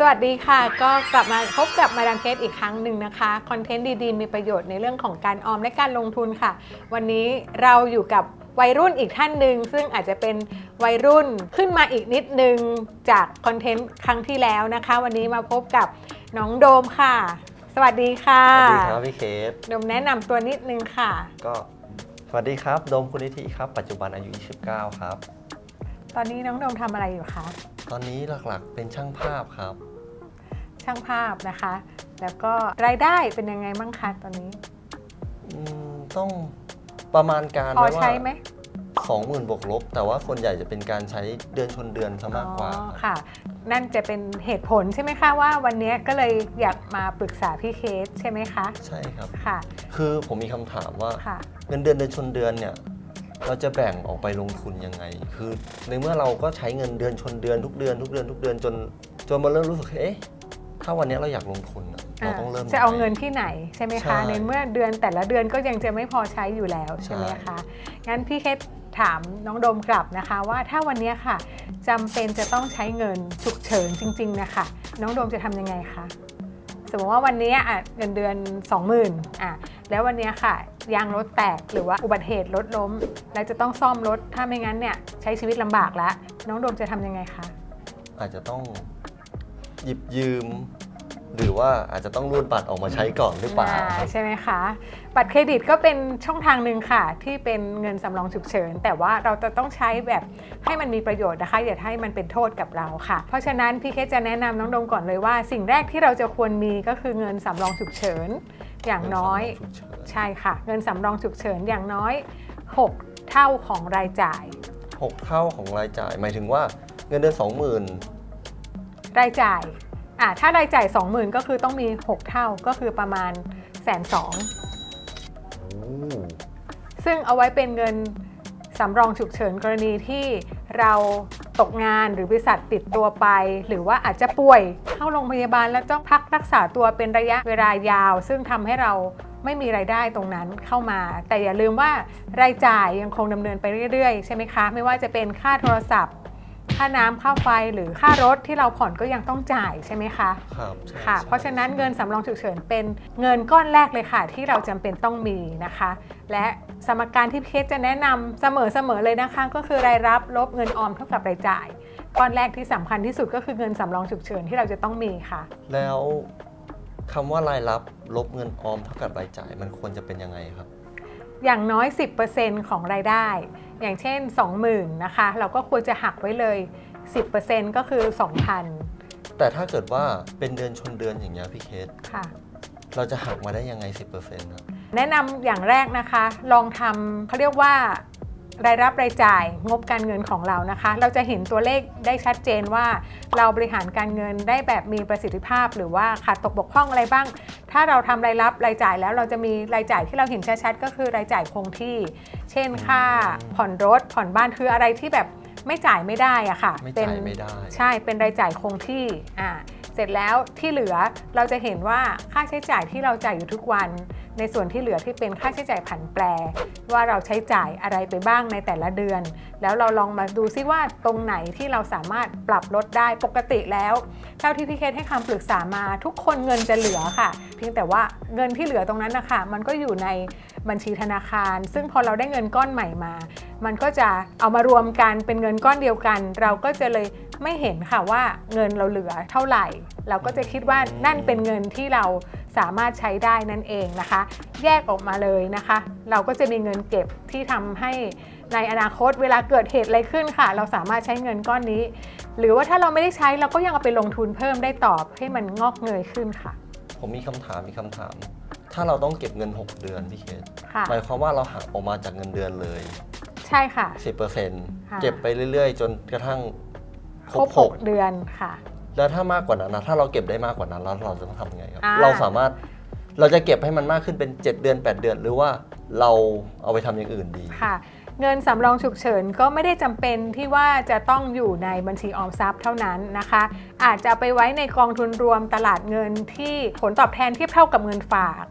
สวัสดีค่ะ ก็กลับมาพบกับมาดามเคสอีกครั้งหนึ่งนะคะคอนเทนต์ดีๆ มีประโยชน์ในเรื่องของการออมและการลงทุนค่ะ วันนี้เราอยู่กับวัยรุ่นอีกท่านหนึ่งซึ่งอาจจะเป็นวัยรุ่นขึ้นมาอีกนิดนึงจากคอนเทนต์ครั้งที่แล้วนะคะ วันนี้มาพบกับน้องโดมค่ะ สวัสดีค่ะสวัสดีครับพี่เคสโดมแนะนำตัวนิดนึงค่ะ ก็สวัสดีครับโดมคุณนิธิครับ ปัจจุบันอายุ 29 ครับ ตอนนี้น้องโดมทำอะไรอยู่คะ ตอนนี้หลักๆเป็นช่างภาพครับ ช่างภาพนะคะ แล้วก็รายได้เป็นยังไงบ้างคะตอนนี้อืมต้องประมาณการพอไว้ว่าใช้ไหมสองหมื่นบวกลบ แต่ว่าส่วนใหญ่จะเป็นการใช้เดือนชนเดือนซะมากกว่าอ๋อครับค่ะ นั่นจะเป็นเหตุผลใช่ไหมคะว่าวันนี้ก็เลยอยากมาปรึกษาพี่เคสใช่ไหมคะใช่ครับ ค่ะคือผมมีคำถามว่า ค่ะ เงินเดือนเดือนชนเดือนเนี่ยเราจะแบ่งออกไปลงทุนยังไง คือในเมื่อเราก็ใช้เงินเดือนชนเดือนทุกเดือนทุกเดือนทุกเดือนจนจนมาเริ่มรู้สึกเอ๊ะ ถ้าวันนี้เราอยากลงทุนอะเราต้องเริ่มจะเอายังไเงินที่ไหนใช่ไหมใช่คะ ในเมื่อเดือนแต่ละเดือนก็ยังจะไม่พอใช้อยู่แล้วใช่ไหมใช่คะงั้นพี่เคสถามน้องโดมกลับนะคะว่าถ้าวันนี้ค่ะจำเป็นจะต้องใช้เงินฉุกเฉินจริง ๆ นะคะ น้องโดมจะทำยังไงคะสมมติว่าวันนี้อะเงินเดือน 20,000อะแล้ววันนี้ค่ะ ยางรถแตกหรือว่าอุบัติเหตุรถล้ม แล้วจะต้องซ่อมรถถ้าไม่งั้นเนี่ยใช้ชีวิตลำบากแล้วน้องโดมจะทำยังไงคะอาจจะต้อง หยิบยืม หรือว่าอาจจะต้องรูดบัตรออกมาใช้ก่อนหรือเปล่า อ่าใช่ไหมคะ บัตรเครดิตก็เป็นช่องทางหนึ่งค่ะ ที่เป็นเงินสำรองฉุกเฉิน แต่ว่าเราจะต้องใช้แบบให้มันมีประโยชน์นะคะอย่าให้มันเป็นโทษกับเราค่ะ เพราะฉะนั้นพี่เคสจะแนะนำน้องโดมก่อนเลยว่า สิ่งแรกที่เราจะควรมีก็คือเงินสำรองฉุกเฉิน อย่างน้อยเงินสำรองฉุกเฉินใช่ค่ะ เงินสำรองฉุกเฉินอย่างน้อย 6 เท่าของรายจ่าย หกเท่าของรายจ่าย หมายถึงว่าเงินเดือนสองหมื่น รายจ่ายอ่าถ้ารายจ่าย 20,000 ก็คือต้องมี 6 เท่าก็คือประมาณแสนสองซึ่งเอาไว้เป็นเงินสำรองฉุกเฉินกรณีที่เราตกงานหรือบริษัทปิดตัวไป หรือว่าอาจจะป่วยเข้าโรงพยาบาลแล้วต้องพักรักษาตัวเป็นระยะเวลายาว ซึ่งทำให้เราไม่มีไรายได้ตรงนั้นเข้ามา แต่อย่าลืมว่ารายจ่ายยังคงดำเนินไปเรื่อยๆ ใช่ไหมคะ ไม่ว่าจะเป็นค่าโทรศัพท์ ค่าน้ำค่าไฟหรือค่ารถที่เราผ่อนก็ยังต้องจ่ายใช่ไหมคะครับใช่ค่ะ ใช่เพราะฉะนั้นเงินสำรองฉุกเฉินเป็นเงินก้อนแรกเลยค่ะ ที่เราจำเป็นต้องมีนะคะ และสมการที่พี่เคสจะแนะนำเสมอๆเลยนะคะ ก็คือรายรับลบเงินออมเท่ากับรายจ่าย ก้อนแรกที่สำคัญที่สุดก็คือเงินสำรองฉุกเฉินที่เราจะต้องมีค่ะ แล้วคำว่ารายรับลบเงินออมเท่ากับรายจ่ายมันควรจะเป็นยังไงครับ อย่างน้อย 10%ของรายได้ อย่างเช่น 20,000นะคะ เราก็ควรจะหักไว้เลย 10%ก็คือ 2,000 แต่ถ้าเกิดว่าเป็นเดือนชนเดือนอย่างเงี้ยพี่เคสค่ะ เราจะหักมาได้ยังไง 10%ครับแนะนำอย่างแรกนะคะ ลองทำเขาเรียกว่า รายรับรายจ่ายงบการเงินของเรานะคะ เราจะเห็นตัวเลขได้ชัดเจนว่า เราบริหารการเงินได้แบบมีประสิทธิภาพ หรือว่าขาดตกบกพร่องอะไรบ้าง ถ้าเราทำรายรับรายจ่ายแล้วเราจะมีรายจ่ายที่เราเห็นชัดๆก็คือรายจ่ายคงที่ เช่นค่าผ่อนรถผ่อนบ้านคืออะไรที่แบบไม่จ่ายไม่ได้อะค่ะไม่เป็จ่ายนไม่ได้ ใช่เป็นรายจ่ายคงที่อ่า เสร็จแล้วที่เหลือเราจะเห็นว่าค่าใช้จ่ายที่เราจ่ายอยู่ทุกวัน ในส่วนที่เหลือที่เป็นค่าใช้จ่ายผันแปร ว่าเราใช้จ่ายอะไรไปบ้างในแต่ละเดือน แล้วเราลองมาดูซิว่าตรงไหนที่เราสามารถปรับลดได้ปกติแล้ว เท่าที่พี่เคสให้คำปรึกษามา ทุกคนเงินจะเหลือค่ะ เพียงแต่ว่าเงินที่เหลือตรงนั้นนะคะมันก็อยู่ในบัญชีธนาคาร ซึ่งพอเราได้เงินก้อนใหม่มา มันก็จะเอามารวมกันเป็นเงินก้อนเดียวกัน เราก็จะเลยไม่เห็นค่ะว่าเงินเราเหลือเท่าไหร่ เราก็จะคิดว่านั่นเป็นเงินที่เราสามารถใช้ได้นั่นเองนะคะ แยกออกมาเลยนะคะ เราก็จะมีเงินเก็บที่ทำให้ในอนาคตเวลาเกิดเหตุอะไรขึ้นค่ะ เราสามารถใช้เงินก้อนนี้ หรือว่าถ้าเราไม่ได้ใช้เราก็ยังเอาไปลงทุนเพิ่มได้ตอบให้มันงอกเงยขึ้นค่ะ ผมมีคำถามมีคำถาม ถ้าเราต้องเก็บเงิน 6 เดือนพี่เคสค่ะหมายความว่าเราหักออกมาจากเงินเดือนเลย ใช่ค่ะ 10%เก็บไปเรื่อยๆ จนกระทั่งคครรบบหก6เดือนค่ะ แล้วถ้ามากกว่านั้นนะถ้าเราเก็บได้มากกว่านั้นแล้วเราจะต้องทำยังไงครับอ่าเราสามารถเราจะเก็บให้มันมากขึ้นเป็น 7 เดือน 8 เดือน หรือว่าเราเอาไปทำอย่างอื่นดีค่ะ เงินสำรองฉุกเฉินก็ไม่ได้จำเป็นที่ว่าจะต้องอยู่ในบัญชีออมทรัพย์เท่านั้นนะคะ อาจจะเอาไปไว้ในกองทุนรวมตลาดเงินที่ผลตอบแทนเทียบเท่ากับเงินฝาก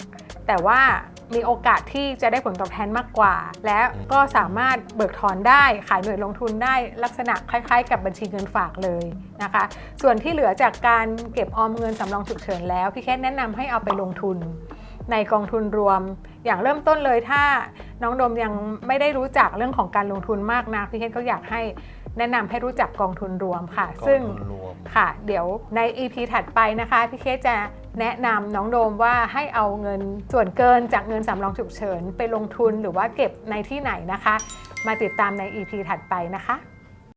แต่ว่ามีโอกาสที่จะได้ผลตอบแทนมากกว่า และก็สามารถเบิกถอนได้ขายหน่วยลงทุนได้ลักษณะคล้าย ๆ กับบัญชีเงินฝากเลยนะคะ ส่วนที่เหลือจากการเก็บออมเงินสำรองฉุกเฉินแล้วพี่แค่แนะนำให้เอาไปลงทุน ในกองทุนรวม อย่างเริ่มต้นเลยถ้าน้องโดมยังไม่ได้รู้จักเรื่องของการลงทุนมากนักพี่เคสก็อยากให้ แนะนำให้รู้จักกองทุนรวมค่ะกองซึ่งทุนรวมค่ะ เดี๋ยวใน EP ถัดไปนะคะ พี่เคสจะแนะนำน้องโดมว่าให้เอาเงินส่วนเกินจากเงินสำรองฉุกเฉิน ไปลงทุนหรือว่าเก็บในที่ไหนนะคะ มาติดตามใน EP ถัดไปนะคะ